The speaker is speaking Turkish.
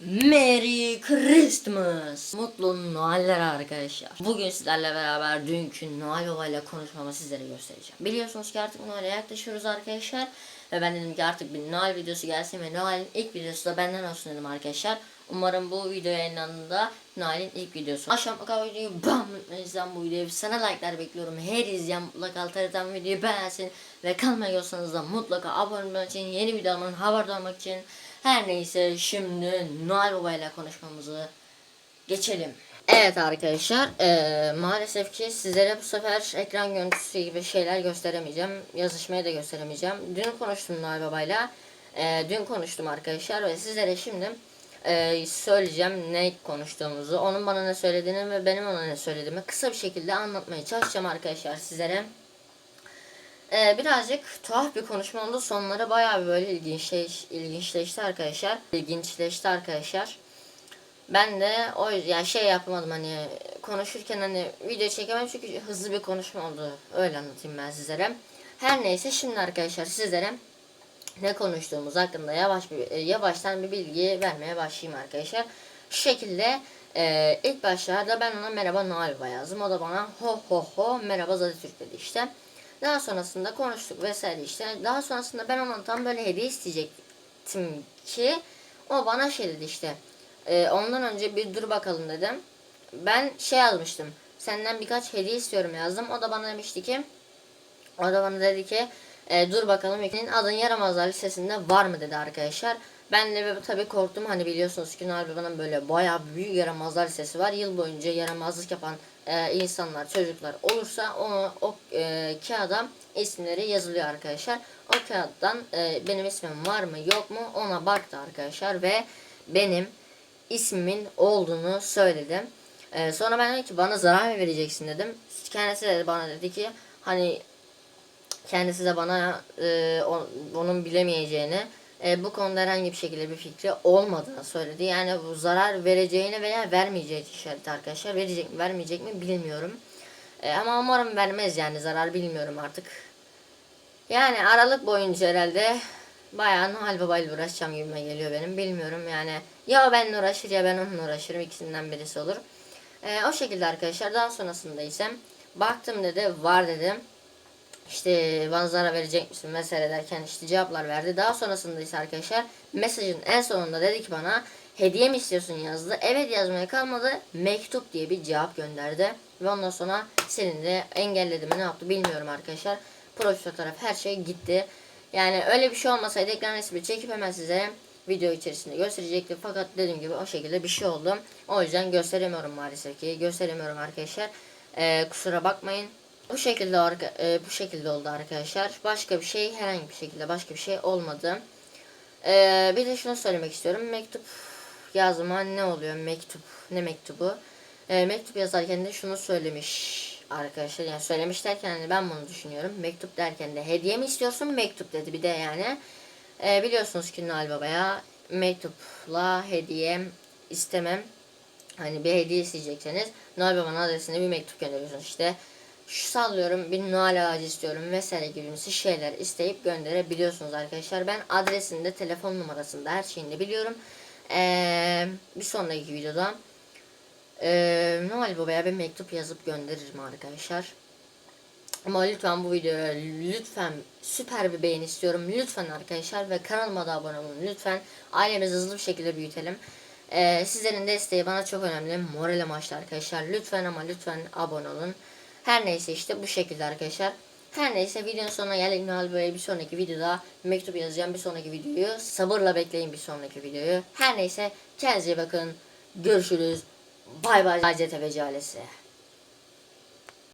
Merry Christmas. Mutlu Noeller arkadaşlar. Bugün sizlerle beraber dünkü Noel ile konuşmamı sizlere göstereceğim. Biliyorsunuz ki artık Noel'e yaklaşıyoruz arkadaşlar. Ve ben dedim ki artık bir Noel videosu gelsin ve Noel'in ilk videosu da benden olsun dedim arkadaşlar. Umarım bu video yayınlandığında Noel'in ilk videosu. Akşam mutlaka videoyu bam izleyen bu videoyu sana like'lar bekliyorum. Her izleyen mutlaka altı videoyu beğensin. Ve kalmayıyorsanız da mutlaka abone olmak için yeni videoların haberdar olmak için her neyse şimdi Noel Baba ile konuşmamızı geçelim. Evet arkadaşlar eee, maalesef ki sizlere bu sefer ekran görüntüsü gibi şeyler gösteremeyeceğim. Yazışmayı da gösteremeyeceğim. Dün konuştum Noel Baba'yla. Eee, dün konuştum arkadaşlar ve sizlere şimdi eee, söyleyeceğim ne konuştuğumuzu. Onun bana ne söylediğini ve benim ona ne söylediğimi kısa bir şekilde anlatmaya çalışacağım arkadaşlar sizlere. Ee, birazcık tuhaf bir konuşma oldu. Sonları bayağı bir böyle ilginçleş, ilginçleşti arkadaşlar. İlginçleşti arkadaşlar. Ben de o yani şey yapmadım hani konuşurken hani video çekemem çünkü hızlı bir konuşma oldu. Öyle anlatayım ben sizlere. Her neyse şimdi arkadaşlar sizlere ne konuştuğumuz hakkında yavaş bir e, yavaştan bir bilgi vermeye başlayayım arkadaşlar. Şu şekilde e, ilk başlarda ben ona merhaba Noel yazdım. O da bana ho ho ho merhaba Zaditürk dedi işte. Daha sonrasında konuştuk vesaire işte. Daha sonrasında ben ondan tam böyle hediye isteyecektim ki o bana şey dedi işte. e, ondan önce bir dur bakalım dedim. Ben şey yazmıştım. Senden birkaç hediye istiyorum yazdım. O da bana demişti ki o da bana dedi ki e, dur bakalım ikinin adın yaramazlar listesinde var mı dedi arkadaşlar. Ben de tabii korktum hani biliyorsunuz ki Baba'nın böyle bayağı büyük yaramazlar listesi var. Yıl boyunca yaramazlık yapan e, insanlar, çocuklar olursa onu o e, kağıda isimleri yazılıyor arkadaşlar. O kağıttan e, benim ismim var mı yok mu ona baktı arkadaşlar ve benim ismimin olduğunu söyledim. E, sonra ben dedim ki bana zarar mı vereceksin dedim. Kendisi de bana dedi ki hani kendisi de bana e, onun bilemeyeceğini e, bu konuda herhangi bir şekilde bir fikri olmadığını söyledi. Yani bu zarar vereceğini veya vermeyeceği işareti arkadaşlar. Verecek mi vermeyecek mi bilmiyorum. E, ama umarım vermez yani zarar bilmiyorum artık. Yani Aralık boyunca herhalde bayağı Noel Baba ile uğraşacağım gibime geliyor benim. Bilmiyorum yani. Ya benimle uğraşır ya ben onunla uğraşırım. ikisinden birisi olur. E, o şekilde arkadaşlar. Daha sonrasında ise baktım dedi var dedim işte bana zarar verecek misin vesaire derken işte cevaplar verdi. Daha sonrasında ise arkadaşlar mesajın en sonunda dedi ki bana hediye mi istiyorsun yazdı. Evet yazmaya kalmadı. Mektup diye bir cevap gönderdi. Ve ondan sonra senin de engelledi mi ne yaptı bilmiyorum arkadaşlar. Profil fotoğraf her şey gitti. Yani öyle bir şey olmasaydı ekran resmi çekip hemen size video içerisinde gösterecektim. Fakat dediğim gibi o şekilde bir şey oldu. O yüzden gösteremiyorum maalesef ki. Gösteremiyorum arkadaşlar. Ee, kusura bakmayın. Bu şekilde e, bu şekilde oldu arkadaşlar. Başka bir şey herhangi bir şekilde başka bir şey olmadı. Ee, bir de şunu söylemek istiyorum. Mektup yazma ne oluyor? Mektup ne mektubu? Ee, mektup yazarken de şunu söylemiş arkadaşlar. Yani söylemiş derken hani ben bunu düşünüyorum. Mektup derken de hediye mi istiyorsun? Mektup dedi bir de yani. Ee, biliyorsunuz ki Noel Baba'ya mektupla hediye istemem. Hani bir hediye isteyecekseniz Noel Baba'nın adresine bir mektup gönderiyorsunuz işte şu sallıyorum bir Noel ağacı istiyorum vesaire gibi şeyler isteyip gönderebiliyorsunuz arkadaşlar. Ben adresinde, telefon numarasında her şeyini biliyorum. Ee, bir sonraki videoda ee, Noel Baba'ya bir mektup yazıp gönderirim arkadaşlar. Ama lütfen bu videoya lütfen süper bir beğeni istiyorum. Lütfen arkadaşlar ve kanalıma da abone olun. Lütfen ailemizi hızlı bir şekilde büyütelim. Ee, sizlerin desteği bana çok önemli. Moral amaçlı arkadaşlar. Lütfen ama lütfen abone olun. Her neyse işte bu şekilde arkadaşlar. Her neyse videonun sonuna geldik. Nihal böyle bir sonraki videoda mektup yazacağım. Bir sonraki videoyu sabırla bekleyin bir sonraki videoyu. Her neyse kendinize bakın. Görüşürüz. Bay bay. ACTV ailesi.